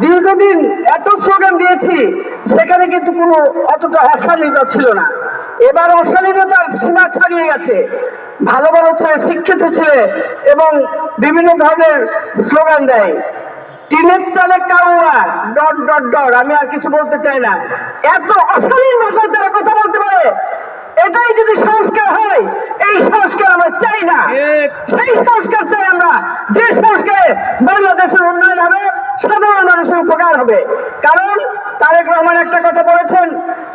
দীর্ঘদিন এত স্লোগান দিয়েছি সেখানে কিন্তু কোনো অতটা অশালীনতা ছিল না। এবার অশালীনতার সীমা ছাড়িয়ে গেছে। ভালো ভালো ছেলে শিক্ষিত ছেলে এবং বিভিন্ন ধরনের স্লোগান দেয়। টিনের চালে কাউয়া ডট ডট ডট আমি আর কিছু বলতে চাই না। এত অশালীন ভাষায় তারা কথা বলতে পারে। এটাই যদি সংস্কার হয় এই সংস্কার আমরা চাই না। সেই সংস্কার চাই আমরা। যে সংস্কারে বাংলাদেশের উন্নয়ন হবে সাধারণ মানুষের উপকার হবে। কারণ তারেক রহমান একটা কথা বলেছেন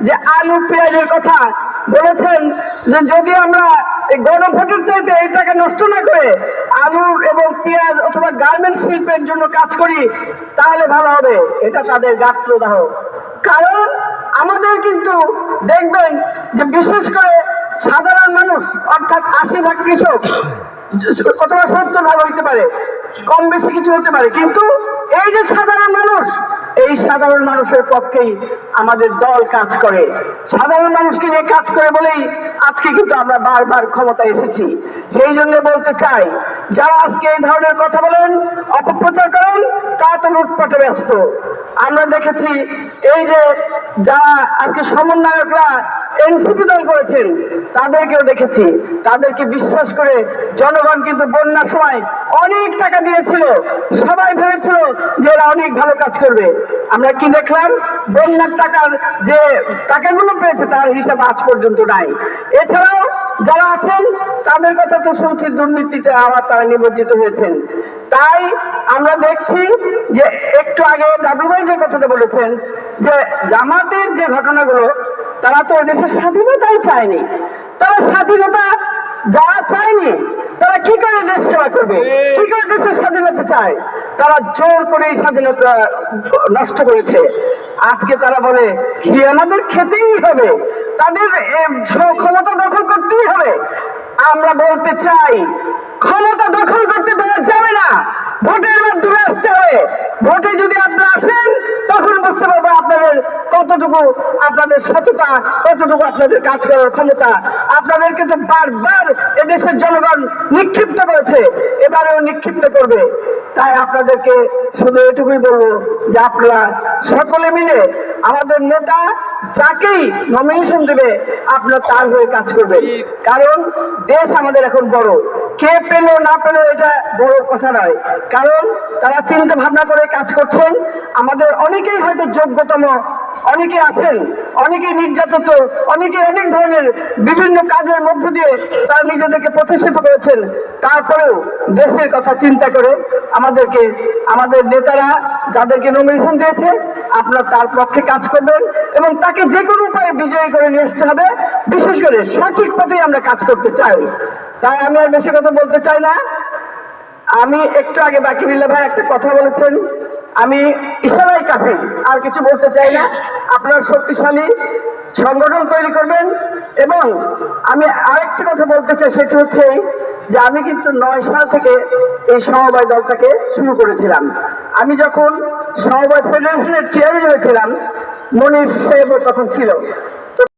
যে, আলু পেঁয়াজের কথা বলেছেন যে, যদি আমরা এই গণভোটের চাইতে এই টাকা নষ্ট না করে আলু এবং পেঁয়াজ অথবা গার্মেন্টস শিল্পের জন্য কাজ করি, তাহলে ভালো হবে। এটা তাদের গাত্রদাহ কারণ আমাদের কিন্তু দেখবেন যে, বিশেষ করে সাধারণ মানুষ, অর্থাৎ আশি ভাগ কৃষক, অথবা সত্তর ভাগ হইতে পারে, কম বেশি কিছু হতে পারে। কিন্তু এই যে সাধারণ মানুষ, এই সাধারণ মানুষের পক্ষেই আমাদের দল কাজ করে। সাধারণ মানুষকে নিয়ে কাজ করে বলেই আজকে কিন্তু আমরা বারবার ক্ষমতায় এসেছি। সেই জন্য বলতে চাই, যারা আজকে এই ধরনের কথা বলেন, অপপ্রচার করেন, তা তো লুটপাটে ব্যস্ত। আমরা দেখেছি এই যে যারা আজকে সমন্বয়করা এনসিপি দল করেছেন। তাদেরকেও দেখেছি। তাদেরকে বিশ্বাস করে জনগণ কিন্তু বন্যার সময় অনেক টাকা দিয়েছিল। সবাই ভেবেছিল যে এরা অনেক ভালো কাজ করবে। আমরা কি দেখলাম? বন্যার টাকার যে টাকাগুলো পেয়েছে তার হিসাব আজ পর্যন্ত নাই। এছাড়াও যারা আছেন, তাদের কথা তো শুনছি, দুর্নীতিতে আবার তারা নিমজ্জিত হয়েছেন। তাই আমরা দেখছি যে একটু আগে দাদুভাই যে কথাটা বলেছেন, যে জামাতের যে ঘটনাগুলো তারা তো দেশের স্বাধীনতাই চায়নি। তারা স্বাধীনতা যারা চায়নি, তারা কি করে দেশ সেবা করবে? কি করে দেশের স্বাধীনতা চায়? তারা জোর করে স্বাধীনতা নষ্ট করেছে। আজকে তারা বলে আমাদের খেতেই হবে? তাদের ক্ষমতা দখল করতেই হবে। আমরা বলতে চাই, ক্ষমতা দখল করতে দেওয়া যাবে না। ভোটের মাধ্যমে আসতে হবে। ভোটে যদি আপনারা কতটুকু আপনাদের সততা কতটুকু আপনাদের কাজ করার ক্ষমতা। আপনাদেরকে তো বারবার এদেশের জনগণ নিক্ষিপ্ত করেছে, এবারেও নিক্ষিপ্ত করবে। তাই আপনাদেরকে শুধু এটুকুই বলব যে আপনারা সকলে মিলে আমাদের নেতা যাকেই নমিনেশন দেবে, আপনারা তার হয়ে কাজ করবেন। কারণ দেশ আমাদের এখন বড়। কে পেল না পেল এটা বড় কথা নয়। কারণ তারা চিন্তা ভাবনা করে কাজ করছেন। আমাদের অনেকেই হয়তো যোগ্যতম অনেকে আছেন অনেকেই নির্যাতিত, অনেকে অনেক ধরনের বিভিন্ন কাজের মধ্য দিয়ে তারা নিজেদেরকে প্রতিষ্ঠিত করেছেন। তারপরেও দেশের কথা চিন্তা করে আমাদেরকে, আমাদের নেতারা যাদেরকে নমিনেশন দিয়েছে, আপনারা তার পক্ষে কাজ করবেন এবং তাকে যে কোনো উপায়ে বিজয়ী করে নিয়ে আসতে হবে। বিশেষ করে সঠিক পথেই আমরা কাজ করতে চাই। তাই আমি আর বেশি কথা বলতে চাই না। আমি একটু আগে বাকি ভাই একটা কথা বলেছেন। আমি ইশারাই কাফি আর কিছু বলতে চাই না। আপনার শক্তিশালী সংগঠন তৈরি করবেন এবং আমি আরেকটা কথা বলতে চাই, সেটি হচ্ছে যে আমি কিন্তু নয় সাল থেকে এই সমবায় দলটাকে শুরু করেছিলাম। আমি যখন সমবায় ফেডারেশনের চেয়ারম্যান হয়েছিলাম, মনির সাহেবও তখন ছিল।